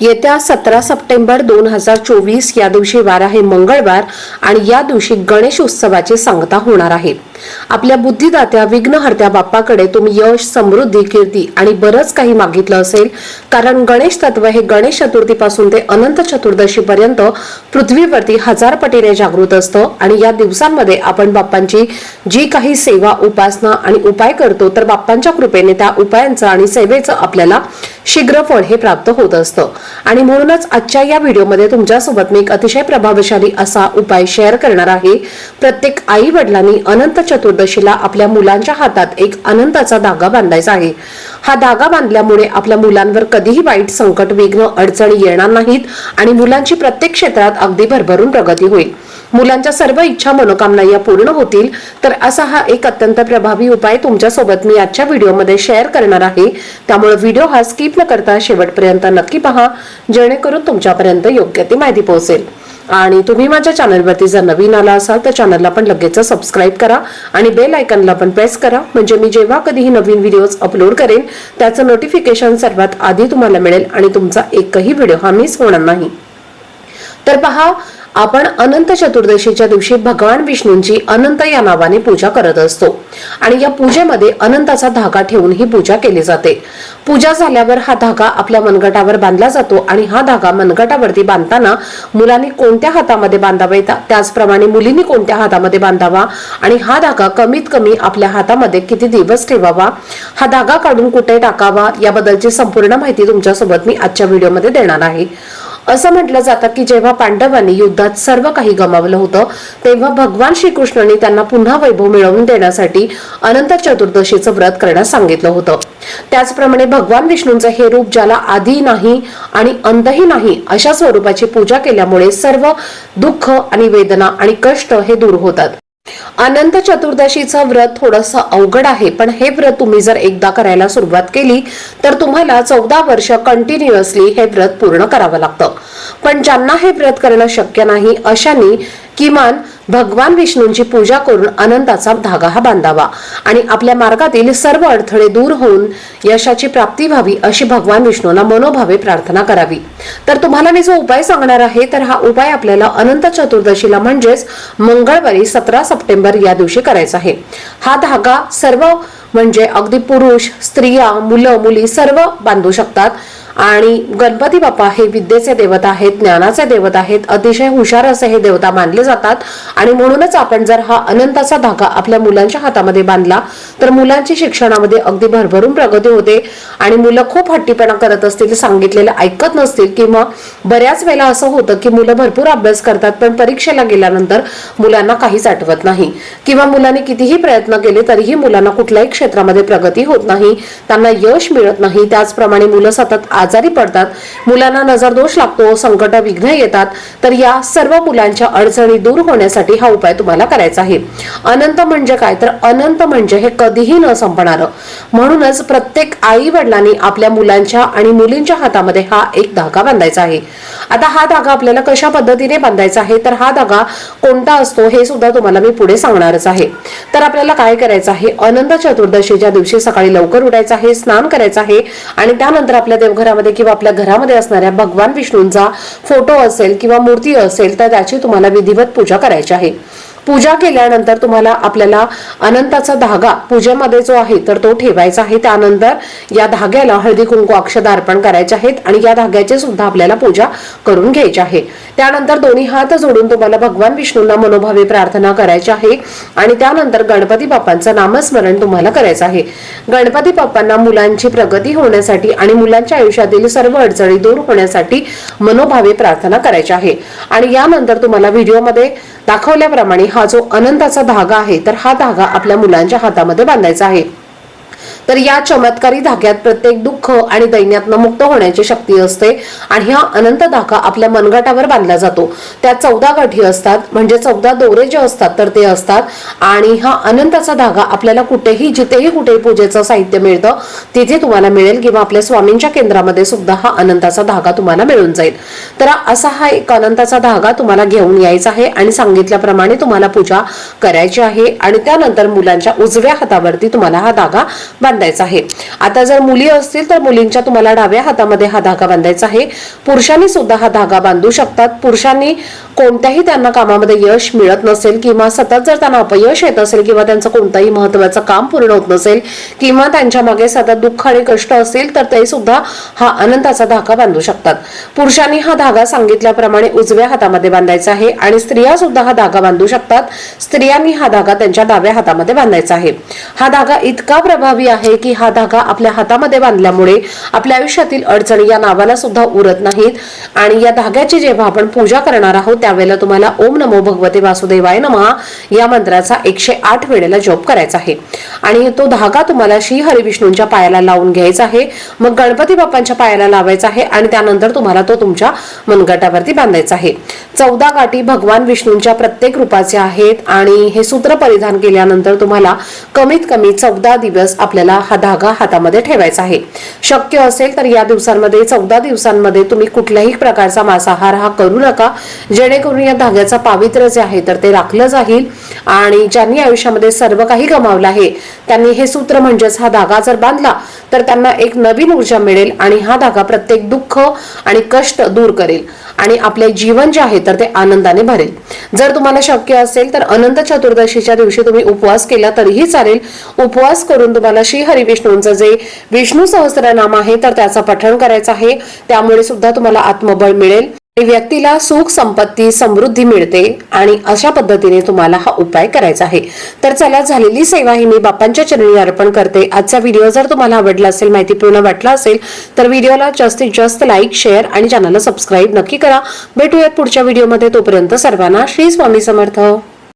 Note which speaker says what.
Speaker 1: येत्या सतरा सप्टेंबर दोन हजार चोवीस या दिवशी वार आहे मंगळवार आणि या दिवशी गणेश उत्सवाची सांगता होणार आहे. आपल्या बुद्धिदात्या विघ्नहर्त्या बाप्पाकडे तुम्ही यश समृद्धी कीर्ती आणि बरंच काही मागितलं असेल. कारण गणेश तत्व हे गणेश चतुर्थीपासून ते अनंत चतुर्दशी पर्यंत पृथ्वीवरती हजार पटीने जागृत असतं आणि या दिवसांमध्ये आपण बाप्पांची जी काही सेवा उपासना आणि उपाय करतो तर बाप्पांच्या कृपेने त्या उपायांचं आणि सेवेचं आपल्याला शीघ्र फळ हे प्राप्त होत असतं. आणि म्हणूनच आजच्या या व्हिडिओमध्ये तुमच्यासोबत मी एक अतिशय प्रभावशाली असा उपाय शेअर करणार आहे. प्रत्येक आई वडिलांनी अनंत चतुर्दशीला आपल्या मुलांच्या हातात एक अनंताचा धागा बांधायचा आहे. हा धागा बांधल्यामुळे आपल्या मुलांवर कधीही वाईट संकट विघ्न अडचणी येणार नाहीत आणि मुलांची प्रत्येक क्षेत्रात अगदी भरभरून प्रगती होईल. मुलांच्या सर्व इच्छा मनोकामना या पूर्ण होतील. तर असा हा एक अत्यंत प्रभावी उपाय तुमच्यासोबत मी आजच्या व्हिडिओमध्ये शेअर करणार आहे. त्यामुळे व्हिडिओ हा स्किप न करता शेवटपर्यंत नक्की पहा. जेणेकरून तुमच्यापर्यंत योग्य ती माहिती पोहोचेल. आणि तुम्ही माझ्या चॅनलवरती जर नवीन आला असाल तर चॅनलला पण लगेच सबस्क्राईब करा आणि बेल आयकनला पण प्रेस करा. म्हणजे मी जेव्हा कधीही नवीन व्हिडिओज अपलोड करेन त्याचं नोटिफिकेशन सर्वात आधी तुम्हाला मिळेल आणि तुमचा एकही व्हिडिओ हा मिस होणार नाही. तर पहा आपण अनंत चतुर्दशीच्या दिवशी भगवान विष्णूंची अनंत या नावाने पूजा करत असतो. आणि या पूजेमध्ये अनंताचा धागा ठेवून ही पूजा केली जाते. पूजा झाल्यावर हा धागा आपल्या मनगटावर बांधला जातो आणि हा धागा मनगटावरती बांधताना मुलांनी कोणत्या हातामध्ये बांधावा त्याचप्रमाणे मुलींनी कोणत्या हातामध्ये बांधावा? आणि हा धागा कमीत कमी आपल्या हातामध्ये किती दिवस ठेवावा? हा धागा काढून कुठे टाकावा? याबद्दलची संपूर्ण माहिती तुमच्यासोबत मी आजच्या व्हिडिओमध्ये देणार आहे. असं म्हटलं जातं की जेव्हा पांडवांनी युद्धात सर्व काही गमावलं होतं तेव्हा भगवान श्रीकृष्णाने त्यांना पुन्हा वैभव मिळवून देण्यासाठी अनंत चतुर्दशीचं व्रत करण्यास सांगितलं होतं. त्याचप्रमाणे भगवान विष्णूंचं हे रूप ज्याला आधी नाही आणि अंतही नाही अशा स्वरूपाची पूजा केल्यामुळे सर्व दुःख आणि वेदना आणि कष्ट हे दूर होतात. अनंत चतुर्दशीचं व्रत थोडंसं अवघड आहे पण हे व्रत तुम्ही जर एकदा करायला सुरुवात केली तर तुम्हाला चौदा वर्ष कंटिन्युअसली हे व्रत पूर्ण करावं लागतं. पण ज्यांना हे व्रत करणं शक्य नाही अशांनी किमान भगवान विष्णूंची पूजा करून अनंताचा धागा हा बांधावा आणि आपल्या मार्गातील सर्व अडथळे दूर होऊन यशाची प्राप्ती व्हावी अशी भगवान विष्णूंना मनोभावे प्रार्थना करावी. तर तुम्हाला मी जो उपाय सांगणार आहे तर हा उपाय आपल्याला अनंत चतुर्दशीला म्हणजेच मंगळवारी सतरा सप्टेंबर या दिवशी करायचा आहे. हा धागा सर्व म्हणजे अगदी पुरुष स्त्रिया मुलं मुली सर्व बांधू शकतात. आणि गणपती बाप्पा हे विद्येचे देवता आहेत ज्ञानाचे देवता आहेत अतिशय हुशार असे हे देवता मानले जातात. आणि म्हणूनच आपण जर हा अनंताचा धागा आपल्या मुलांच्या हातामध्ये बांधला तर मुलांची शिक्षणामध्ये अगदी भरभरून प्रगती होते. आणि मुलं खूप हट्टीपणा करत असतील सांगितलेलं ऐकत नसतील किंवा बऱ्याच वेळेला असं होतं की मुलं भरपूर अभ्यास करतात पण परीक्षेला गेल्यानंतर मुलांना काहीच आठवत नाही. किंवा मुलांनी कितीही प्रयत्न केले तरीही मुलांना कुठल्याही क्षेत्रामध्ये प्रगती होत नाही. त्यांना यश मिळत नाही. त्याचप्रमाणे मुलं सतत आज आजारी पडतात. मुलांना नजरदोष लागतो संकट विघ्न येतात. तर या सर्व मुलांच्या अडचणी दूर होण्यासाठी हा उपाय तुम्हाला करायचा आहे. अनंत म्हणजे काय? तर अनंत म्हणजे हे कधीही न संपणार. म्हणूनच प्रत्येक आई वडिलांनी आपल्या मुलांच्या आणि मुलींच्या हातामध्ये हा एक धागा बांधायचा आहे. आता हा धागा आपल्याला कशा पद्धतीने बांधायचा आहे? तर हा धागा कोणता असतो? हे सुद्धा तुम्हाला मी पुढे सांगणारच आहे. तर आपल्याला काय करायचं आहे? अनंत चतुर्दशीच्या दिवशी सकाळी लवकर उठायचं आहे स्नान करायचं आहे आणि त्यानंतर आपल्या देवघरामध्ये किंवा आपल्या घरामध्ये असणाऱ्या भगवान विष्णूंचा फोटो असेल किंवा मूर्ती असेल तर त्याची तुम्हाला विधिवत पूजा करायची आहे. पूजा केल्यानंतर तुम्हाला आपल्याला अनंताचा धागा पूजेमध्ये जो आहे तर तो ठेवायचा आहे. त्यानंतर या धाग्याला हळदी कुंकू अक्षदा अर्पण करायचे आहेत आणि या धाग्याची सुद्धा आपल्याला पूजा करून घ्यायची आहे. त्यानंतर दोन्ही हात जोडून तुम्हाला भगवान विष्णूंना मनोभावे प्रार्थना करायची आहे आणि त्यानंतर गणपती बाप्पांचं नामस्मरण तुम्हाला करायचं आहे. गणपती बाप्पांना मुलांची प्रगती होण्यासाठी आणि मुलांच्या आयुष्यातील सर्व अडचणी दूर होण्यासाठी मनोभावे प्रार्थना करायची आहे. आणि यानंतर तुम्हाला व्हिडिओमध्ये दाखवल्याप्रमाणे हा जो अनंताचा धागा आहे तर हा धागा आपल्या मुलांच्या हातामध्ये बांधायचा आहे. तर या चमत्कारी धाग्यात प्रत्येक दुःख आणि दैन्यातनं मुक्त होण्याची शक्ती असते आणि हा अनंत धागा आपल्या मनगटावर बांधला जातो. त्या चौदा गाठी असतात. म्हणजे चौदा दोरे जे असतात तर ते असतात. आणि हा अनंताचा धागा आपल्याला कुठेही जिथेही कुठेही पूजेचं साहित्य मिळतं तिथे तुम्हाला मिळेल किंवा आपल्या स्वामींच्या केंद्रामध्ये सुद्धा हा अनंताचा धागा तुम्हाला मिळून जाईल. तर असा हा एक अनंताचा धागा तुम्हाला घेऊन यायचा आहे आणि सांगितल्याप्रमाणे तुम्हाला पूजा करायची आहे आणि त्यानंतर मुलांच्या उजव्या हातावरती तुम्हाला हा धागा बांधायचा आहे. आता जर मुली असतील तर मुलींच्या तुम्हाला डाव्या हातामध्ये हा धागा बांधायचा आहे. पुरुषांनी सुद्धा हा धागा बांधू शकतात. पुरुषांनी कोणत्याही त्यांना कामामध्ये यश मिळत नसेल किंवा सतत जर त्यांना अपयश येत असेल किंवा त्यांचं कोणतंही महत्वाचं काम पूर्ण होत नसेल किंवा त्यांच्या मागे सतत दुःख आणि कष्ट असेल तर ते सुद्धा हा अनंताचा धागा बांधू शकतात. पुरुषांनी हा धागा सांगितल्याप्रमाणे उजव्या हातामध्ये बांधायचा आहे आणि स्त्रिया सुद्धा हा धागा बांधू शकतात. स्त्रियांनी हा धागा त्यांच्या डाव्या हातामध्ये बांधायचा आहे. हा धागा इतका प्रभावी आहे की हा धागा आपल्या हातामध्ये बांधल्यामुळे आपल्या आयुष्यातील अडचणी या नावाला सुद्धा उरत नाहीत. आणि या धाग्याची जेव्हा आपण पूजा करणार आहोत त्यावेळेला तुम्हाला ओम नमो भगवते वासुदेवाय नमः या मंत्राचा एकशे आठ वेळेला जप करायचा आहे. आणि तो धागा तुम्हाला श्री हरिविष्णूंच्या पायाला लावून घ्यायचा आहे. मग गणपती बाप्पांच्या पायाला लावायचा आहे आणि त्यानंतर तुम्हाला तो तुमच्या मनगटावरती बांधायचा आहे. चौदा गाठी भगवान विष्णूंच्या प्रत्येक रूपाचे आहेत आणि हे सूत्र परिधान केल्यानंतर तुम्हाला कमीत कमी चौदा दिवस आपल्याला हा धागा हातामध्ये ठेवायचा आहे. शक्य असेल तर या दिवसांमध्ये चौदा दिवसांमध्ये तुम्ही कुठल्याही प्रकारचा मांसाहार हा करू नका. जेणेकरून या धाग्याचा पावित्र्य जे आहे तर ते राखलं जाईल आणि ज्यांनी आयुष्यामध्ये सर्व काही गमावलं आहे त्यांनी हे सूत्र म्हणजेच हा धागा जर बांधला तर त्यांना एक नवीन ऊर्जा मिळेल आणि हा धागा प्रत्येक दुःख आणि कष्ट दूर करेल. आणि आपले जीवन जे आहे तर ते आनंदाने भरेल. जर तुम्हाला शक्य असेल तर अनंत चतुर्दशीच्या दिवशी तुम्ही उपवास केला तरीही चालेल. उपवास करून तुम्हाला श्री हरिविष्णूंचं जे विष्णू सहस्रनाम आहे तर त्याचं पठण करायचं आहे. त्यामुळे सुद्धा तुम्हाला आत्मबळ मिळेल. व्यक्तीला सुख संपत्ती समृद्धी मिळते आणि अशा पद्धतीने तुम्हाला हा उपाय करायचा आहे. तर चला झालेली सेवा ही मी बापांच्या चरणी अर्पण करते. आजचा व्हिडिओ जर तुम्हाला आवडला असेल माहितीपूर्ण वाटला असेल तर व्हिडिओला जास्तीत जास्त लाईक शेअर आणि चॅनलला सबस्क्राईब नक्की करा. भेटूयात पुढच्या व्हिडिओमध्ये. तोपर्यंत सर्वांना श्री स्वामी समर्थ.